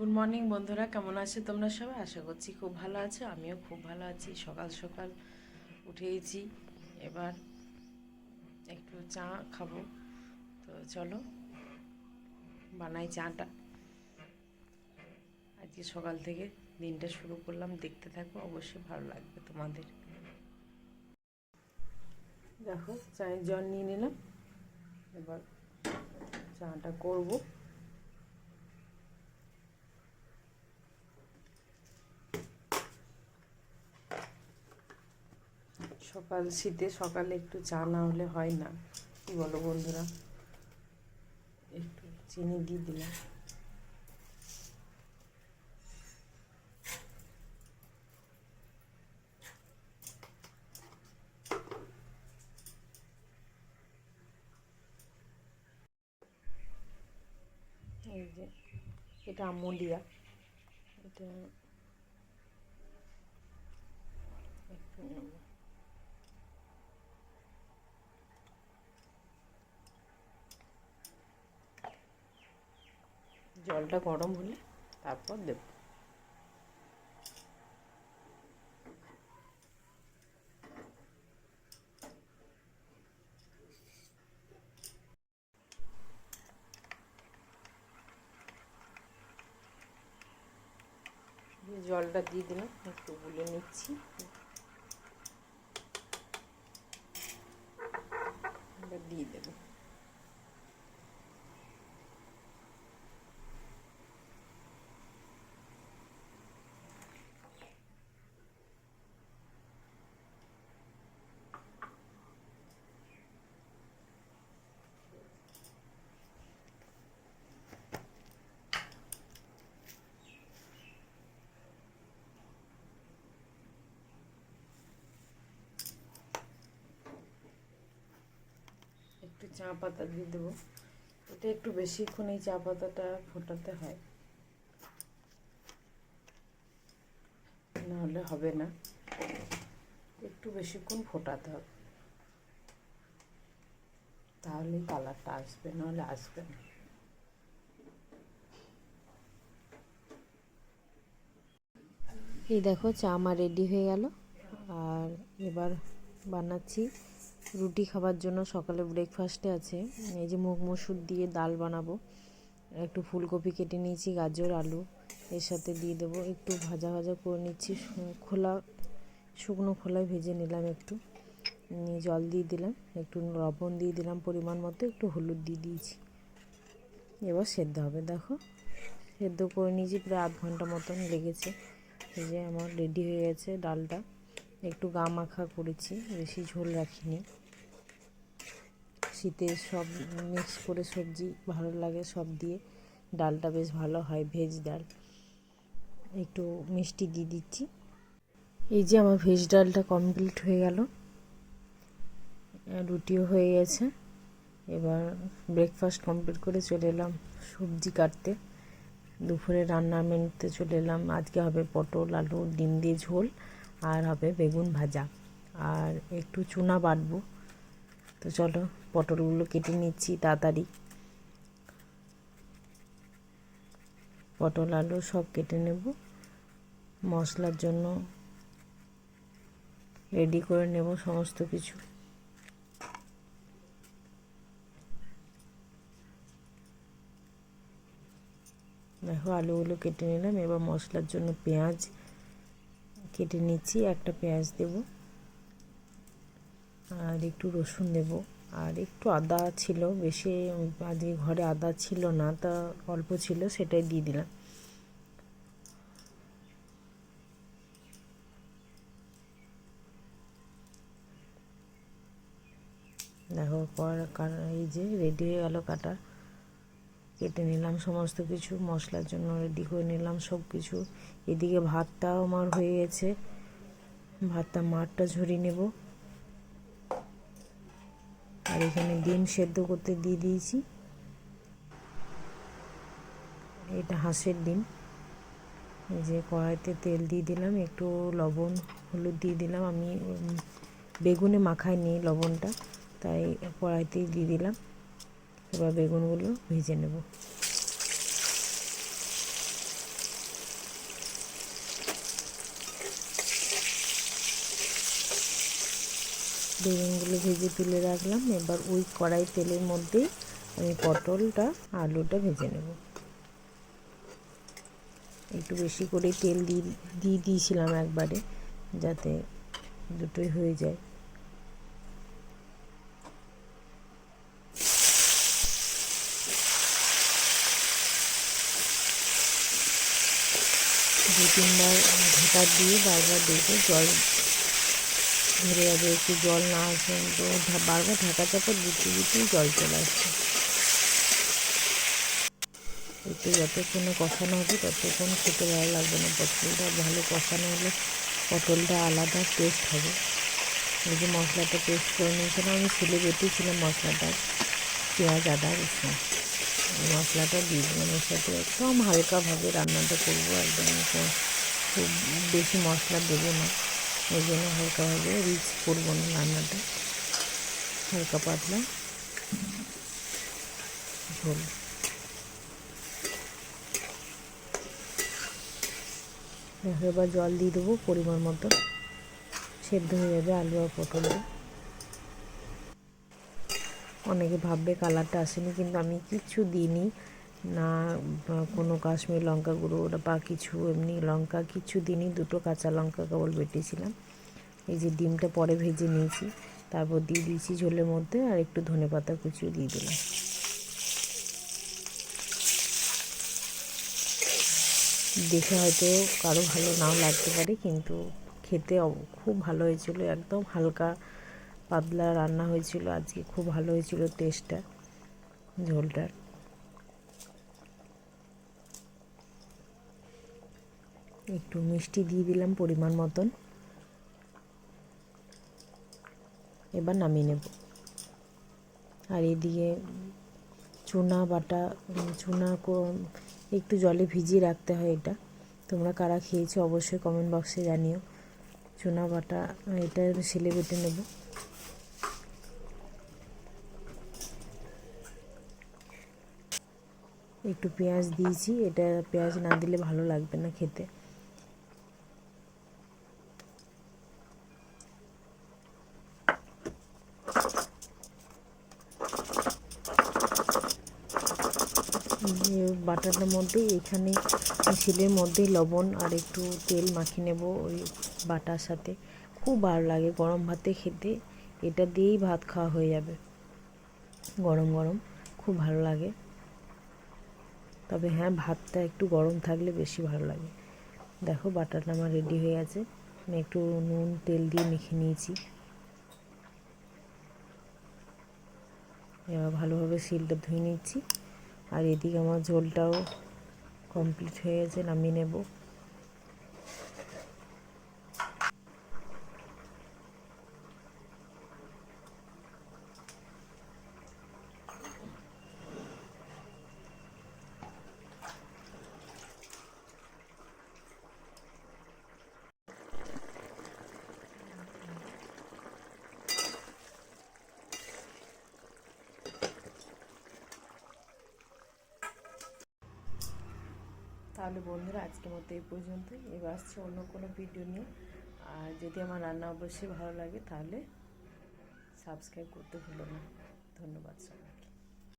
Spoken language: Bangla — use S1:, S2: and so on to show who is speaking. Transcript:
S1: গুড মর্নিং বন্ধুরা, কেমন আছে তোমরা সবাই? আশা করছি খুব ভালো আছো, আমিও খুব ভালো আছি। সকাল সকাল উঠেইছি, এবার একটু চা খাব। তো চলো, বানাই চাটা। আজকে সকাল থেকে দিনটা শুরু করলাম, দেখতে থাকো, অবশ্যই ভালো লাগবে তোমাদের। দেখো, চায়ের জল নিয়ে নিলাম, এবার চাটা করব। সকাল, শীতে সকালে একটু চা না হলে হয় না। কি বলো বন্ধুরা? একটু চিনি দিয়ে দিলাম। এই যে, এটা আমুলিয়া এটা একটু জলটা গরম হলে তারপর দেব। জলটা দিয়ে দিলাম একটু গুলে নিচ্ছি। দিয়ে দেবো একটু চা পাতা দিয়ে দেবো। এটা একটু বেশিক্ষণ এই চা পাতাটা ফোটাতে হয়। নাহলে হবে না। একটু বেশিক্ষণ ফোটাতে হবে। তাহলে কালারটা আসবে, নাহলে আসবে না। এই দেখো, চা আমার রেডি হয়ে গেল। আর এবার বানাচ্ছি রুটি খাবার জন্য সকালে ব্রেকফাস্টে আছে। এই যে মুগ মসুর দিয়ে ডাল বানাবো। একটু ফুলকপি কেটে নিয়েছি, গাজর, আলু। এর সাথে দিয়ে দেবো একটু ভাজা ভাজা করে নিচ্ছি। খোলা, শুকনো খোলায় ভেজে নিলাম একটু। জল দিয়ে দিলাম। একটু লবণ দিয়ে দিলাম পরিমাণ মতো, একটু হলুদ দিয়ে দিয়েছি। এবার সেদ্ধ হবে, দেখো। সেদ্ধ করে নিয়েছি, প্রায় আধ ঘণ্টা মতন লেগেছে। এই যে আমার রেডি হয়ে গেছে ডালটা। একটু গা মাখা করেছি, বেশি ঝোল রাখিনি। শীতে সব মিক্স করে সবজি ভালো লাগে, সব দিয়ে। ডালটা বেশ ভালো হয় ভেজ ডাল। একটু মিষ্টি দিয়ে দিচ্ছি। এই যে আমার ভেজ ডালটা কমপ্লিট হয়ে গেল। রুটিও হয়ে গেছে। এবার ব্রেকফাস্ট কমপ্লিট করে চলে এলাম সবজি কাটতে। দুপুরে রান্নার মেনুতে চলে এলাম। আজকে হবে পটল, আলু, ডিম দিয়ে ঝোল, আর হবে বেগুন ভাজা। আর একটু চুনা বাটবো। তো চলো, পটলগুলো কেটে নিচ্ছি তাড়াতাড়ি। পটল, আলু সব কেটে নেব। মশলার জন্য রেডি করে নেব সমস্ত কিছু। দেখো, আলুগুলো কেটে নিলাম। এবার মশলার জন্য পেঁয়াজ কেটে নিচ্ছি। একটা পেঁয়াজ দেব। আর একটু রসুন দেব। আর একটু আদা ছিল, বেশি আজকে ঘরে আদা ছিল না, তা অল্প ছিল, সেটাই দিয়ে দিলাম। দেখো পর এই যে রেডি হয়ে গেল কাটা। কেটে নিলাম সমস্ত কিছু, মশলার জন্য রেডি করে নিলাম সব কিছু। এদিকে ভাতটাও আমার হয়ে গেছে। ভাতটা মাঠটা ঝরিয়ে নেব। আর এখানে ডিম সেদ্ধ করতে দিয়ে দিয়েছি। এটা হাঁসের ডিম। এই যে কড়াইতে তেল দিয়ে দিলাম, একটু লবণ, হলুদ দিয়ে দিলাম। আমি বেগুনে মাখাই নিই লবণটা, তাই কড়াইতেই দিয়ে দিলাম। এবার বেগুনগুলো ভেজে নেব। বেগুনগুলো ভেজে তুলে রাখলাম। এবার ওই কড়াই তেলের মধ্যেই আমি পটলটা, আলুটা ভেজে নেব। একটু বেশি করে তেল দিয়ে দিয়ে দিয়েছিলাম একবারে, যাতে দুটোই হয়ে যায়। দু তিনবার ঢাকা দিয়ে বারবার দেখে জল ধরে যাবে, একটু জল না আসে। তো বারবার ঢাকা চাপা দিতে দিতেই জল চলে আসছে একটু যতক্ষণ কষানো হবে, ততক্ষণ খেতে ভালো লাগবে না। পটলটা ভালো কষানো হলে পটলটা আলাদা টেস্ট হবে। এই যে মশলাটা পেস্ট করে নিয়েছিলাম, আমি ছেলে বেটেছিলাম মশলাটা, পেঁয়াজ, আদা, রসুন। মশলাটা দিয়ে দিলাম। সাথে একদম হালকাভাবে রান্নাটা করব, একদম খুব বেশি মশলা দেবো না। ওই জন্য হালকাভাবে রিচ করব না রান্নাটা হালকা পাতলা ঝোল। এবার জল দিয়ে দেবো পরিমাণ মতো। সেদ্ধ হয়ে যাবে আলু আর পটলটা অনেকে ভাববে কালারটা আসেনি, কিন্তু আমি কিচ্ছু দিইনি। না কোনো কাশ্মীর লঙ্কা গুঁড়ো বা কিছু, এমনি লঙ্কা কিছু দিনই দুটো কাঁচা লঙ্কা কেবল বেটেছিলাম। এই যে ডিমটা পরে ভেজে নিয়েছি, তারপর দিয়ে দিয়েছি ঝোলের মধ্যে আর একটু ধনে পাতা কুচিও দিয়ে দিলাম। দেখে হয়তো কারও ভালো নাও লাগতে পারে, কিন্তু খেতে খুব ভালো হয়েছিল, একদম হালকা পাতলা রান্না হয়েছিল, আজকে খুব ভালো হয়েছিল টেস্টটা, ঝোলটার। একটু মিষ্টি দিয়ে দিলাম পরিমাণ মতন। এবার নামিয়ে নেব। আর এদিকে চুনা বাটা, চুনা একটু জলে ভিজিয়ে রাখতে হয় এটা। তোমরা কারা খেয়েছো অবশ্যই কমেন্ট বক্সে জানিও। চুনা বাটা, এটা ছেলে বেটে নেব। একটু পেঁয়াজ দিয়েছি, এটা পেঁয়াজ না দিলে ভালো লাগবে না খেতে। বাটাটার মধ্যে, এখানে শিলের মধ্যে লবণ আর একটু তেল মাখিয়ে নেব ওই বাটার সাথে। খুব ভালো লাগে গরম ভাতে খেতে। এটা দিয়েই ভাত খাওয়া হয়ে যাবে। গরম গরম, খুব ভালো লাগে। তবে হ্যাঁ ভাতটা একটু গরম থাকলে বেশি ভালো লাগে। দেখো বাটারটা আমার রেডি হয়ে আছে আমি একটু নুন, তেল দিয়ে মেখে নিয়েছি। এবার ভালোভাবে শিলটা ধুয়ে নিচ্ছি। আর এদিকে আমার ঝোলটাও কমপ্লিট হয়ে গেছে নামিয়ে নেব। তাহলে বন্ধুরা আজকের মতো এই পর্যন্ত এবার আসছে অন্য কোনো ভিডিও নিয়ে। আর যদি আমার রান্না অবশ্যই ভালো লাগে তাহলে সাবস্ক্রাইব করতে ভুলো না। ধন্যবাদ সবাই